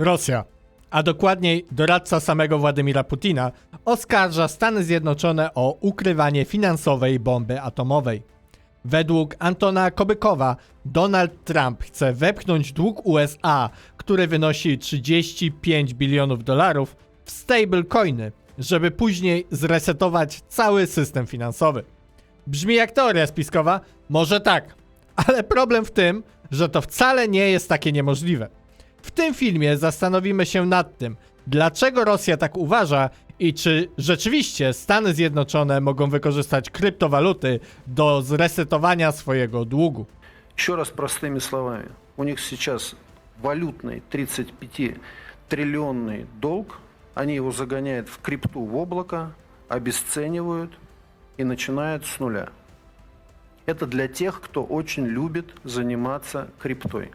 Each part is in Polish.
Rosja, a dokładniej doradca samego Władimira Putina, oskarża Stany Zjednoczone o ukrywanie finansowej bomby atomowej. Według Antona Kobykowa Donald Trump chce wepchnąć dług USA, który wynosi 35 bilionów dolarów, w stablecoiny, żeby później zresetować cały system finansowy. Brzmi jak teoria spiskowa? Może tak, ale problem w tym, że to wcale nie jest takie niemożliwe. W tym filmie zastanowimy się nad tym, dlaczego Rosja tak uważa i czy rzeczywiście Stany Zjednoczone mogą wykorzystać kryptowaluty do zresetowania swojego długu. Еще раз простыми словами. У них сейчас валютный 35-триллионный долг. Они его загоняют в крипту в облако, обесценивают и начинают с нуля. Это для тех, кто очень любит заниматься криптой.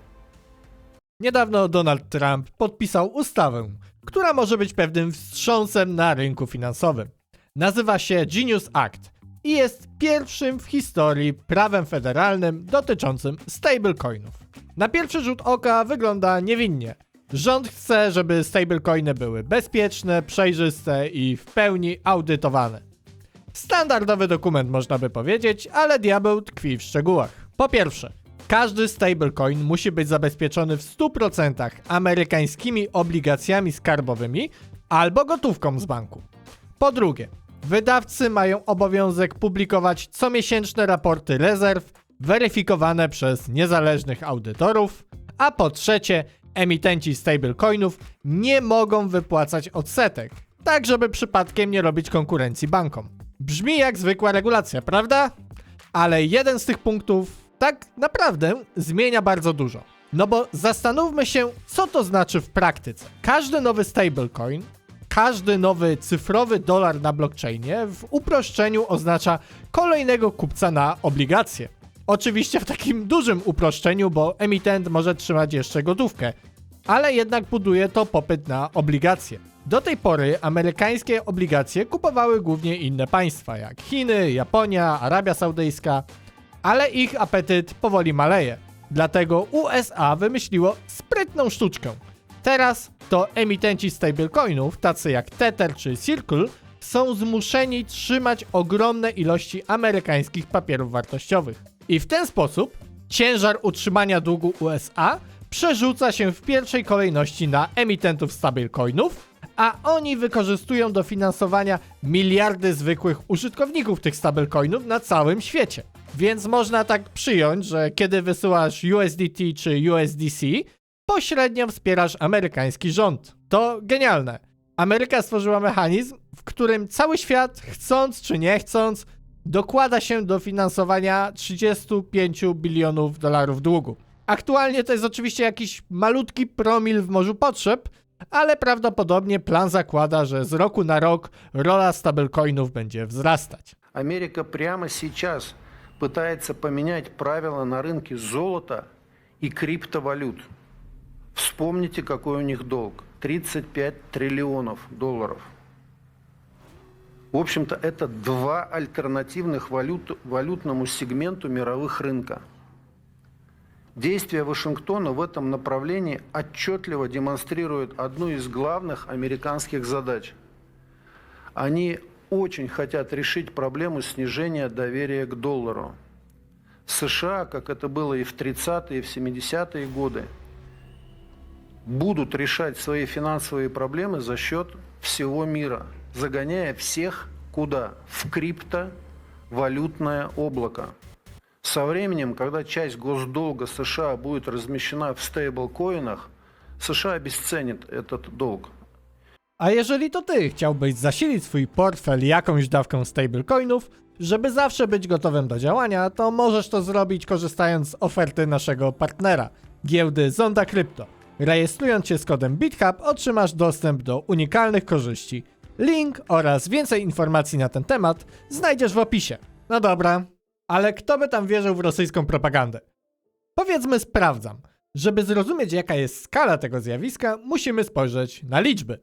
Niedawno Donald Trump podpisał ustawę, która może być pewnym wstrząsem na rynku finansowym. Nazywa się Genius Act i jest pierwszym w historii prawem federalnym dotyczącym stablecoinów. Na pierwszy rzut oka wygląda niewinnie. Rząd chce, żeby stablecoiny były bezpieczne, przejrzyste i w pełni audytowane. Standardowy dokument można by powiedzieć, ale diabeł tkwi w szczegółach. Po pierwsze, każdy stablecoin musi być zabezpieczony w 100% amerykańskimi obligacjami skarbowymi albo gotówką z banku. Po drugie, wydawcy mają obowiązek publikować comiesięczne raporty rezerw weryfikowane przez niezależnych audytorów, a po trzecie, emitenci stablecoinów nie mogą wypłacać odsetek, tak żeby przypadkiem nie robić konkurencji bankom. Brzmi jak zwykła regulacja, prawda? Ale jeden z tych punktów tak naprawdę zmienia bardzo dużo. No bo zastanówmy się, co to znaczy w praktyce. Każdy nowy stablecoin, każdy nowy cyfrowy dolar na blockchainie w uproszczeniu oznacza kolejnego kupca na obligacje. Oczywiście w takim dużym uproszczeniu, bo emitent może trzymać jeszcze gotówkę, ale jednak buduje to popyt na obligacje. Do tej pory amerykańskie obligacje kupowały głównie inne państwa, jak Chiny, Japonia, Arabia Saudyjska, ale ich apetyt powoli maleje. Dlatego USA wymyśliło sprytną sztuczkę. Teraz to emitenci stablecoinów, tacy jak Tether czy Circle, są zmuszeni trzymać ogromne ilości amerykańskich papierów wartościowych. I w ten sposób ciężar utrzymania długu USA przerzuca się w pierwszej kolejności na emitentów stablecoinów, a oni wykorzystują do finansowania miliardy zwykłych użytkowników tych stablecoinów na całym świecie. Więc można tak przyjąć, że kiedy wysyłasz USDT czy USDC, pośrednio wspierasz amerykański rząd. To genialne. Ameryka stworzyła mechanizm, w którym cały świat, chcąc czy nie chcąc, dokłada się do finansowania 35 bilionów dolarów długu. Aktualnie to jest oczywiście jakiś malutki promil w morzu potrzeb, ale prawdopodobnie plan zakłada, że z roku na rok rola stablecoinów będzie wzrastać. Америка прямо сейчас пытается поменять правила на рынке золота и криптовалют. Вспомните, какой у них долг. 35 триллионов долларов. В общем-то, это два альтернативных валют, валютному сегменту мировых рынка. Действия Вашингтона в этом направлении отчетливо демонстрируют одну из главных американских задач. Они очень хотят решить проблему снижения доверия к доллару. США, как это было и в 30-е, и в 70-е годы, будут решать свои финансовые проблемы за счет всего мира, загоняя всех куда? В криптовалютное облако. Со временем, когда часть госдолга США будет размещена в стейблкоинах, США обесценит этот долг. A jeżeli to ty chciałbyś zasilić swój portfel jakąś dawką stablecoinów, żeby zawsze być gotowym do działania, to możesz to zrobić korzystając z oferty naszego partnera, giełdy Zonda Crypto. Rejestrując się z kodem BitHub otrzymasz dostęp do unikalnych korzyści. Link oraz więcej informacji na ten temat znajdziesz w opisie. No dobra, ale kto by tam wierzył w rosyjską propagandę? Powiedzmy sprawdzam. Żeby zrozumieć jaka jest skala tego zjawiska, musimy spojrzeć na liczby.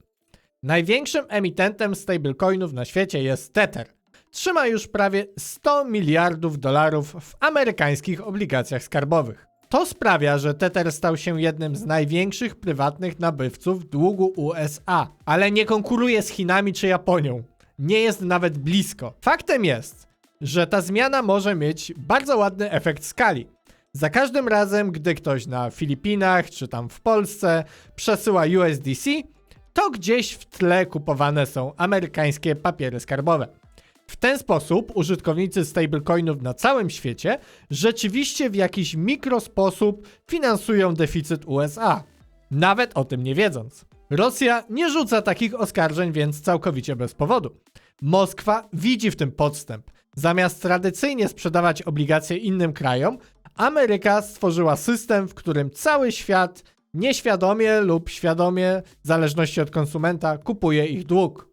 Największym emitentem stablecoinów na świecie jest Tether. Trzyma już prawie 100 miliardów dolarów w amerykańskich obligacjach skarbowych. To sprawia, że Tether stał się jednym z największych prywatnych nabywców długu USA, ale nie konkuruje z Chinami czy Japonią. Nie jest nawet blisko. Faktem jest, że ta zmiana może mieć bardzo ładny efekt skali. Za każdym razem, gdy ktoś na Filipinach czy tam w Polsce przesyła USDC, to gdzieś w tle kupowane są amerykańskie papiery skarbowe. W ten sposób użytkownicy stablecoinów na całym świecie rzeczywiście w jakiś mikrosposób finansują deficyt USA, nawet o tym nie wiedząc. Rosja nie rzuca takich oskarżeń więc całkowicie bez powodu. Moskwa widzi w tym podstęp. Zamiast tradycyjnie sprzedawać obligacje innym krajom, Ameryka stworzyła system, w którym cały świat nieświadomie lub świadomie, w zależności od konsumenta, kupuje ich dług.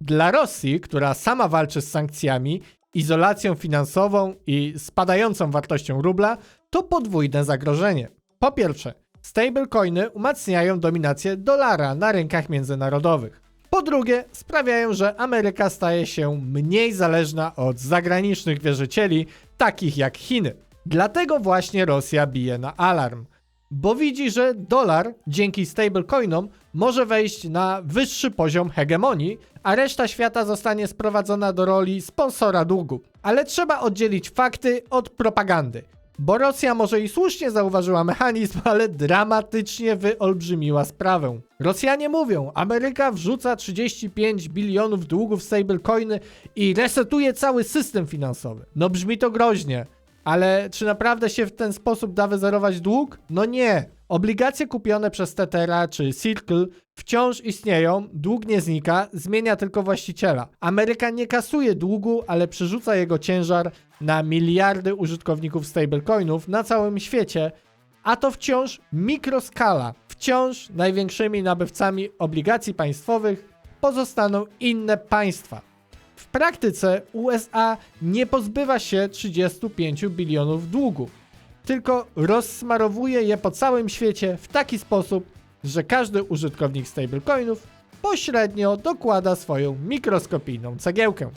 Dla Rosji, która sama walczy z sankcjami, izolacją finansową i spadającą wartością rubla, to podwójne zagrożenie. Po pierwsze, stablecoiny umacniają dominację dolara na rynkach międzynarodowych. Po drugie, sprawiają, że Ameryka staje się mniej zależna od zagranicznych wierzycieli, takich jak Chiny. Dlatego właśnie Rosja bije na alarm bo widzi, że dolar dzięki stablecoinom może wejść na wyższy poziom hegemonii, a reszta świata zostanie sprowadzona do roli sponsora długu. Ale trzeba oddzielić fakty od propagandy. Bo Rosja może i słusznie zauważyła mechanizm, ale dramatycznie wyolbrzymiła sprawę. Rosjanie mówią, Ameryka wrzuca 35 bilionów długów w stablecoiny i resetuje cały system finansowy. No brzmi to groźnie, ale czy naprawdę się w ten sposób da wyzerować dług? No nie. Obligacje kupione przez Tetera czy Circle wciąż istnieją, dług nie znika, zmienia tylko właściciela. Ameryka nie kasuje długu, ale przerzuca jego ciężar na miliardy użytkowników stablecoinów na całym świecie, a to wciąż mikroskala. Wciąż największymi nabywcami obligacji państwowych pozostaną inne państwa. W praktyce USA nie pozbywa się 35 bilionów długu, tylko rozsmarowuje je po całym świecie w taki sposób, że każdy użytkownik stablecoinów pośrednio dokłada swoją mikroskopijną cegiełkę.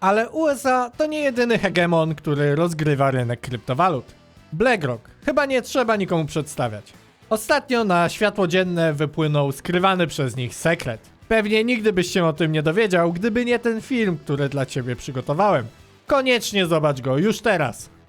Ale USA to nie jedyny hegemon, który rozgrywa rynek kryptowalut. BlackRock chyba nie trzeba nikomu przedstawiać. Ostatnio na światło dzienne wypłynął skrywany przez nich sekret. Pewnie nigdy byś się o tym nie dowiedział, gdyby nie ten film, który dla ciebie przygotowałem. Koniecznie zobacz go już teraz.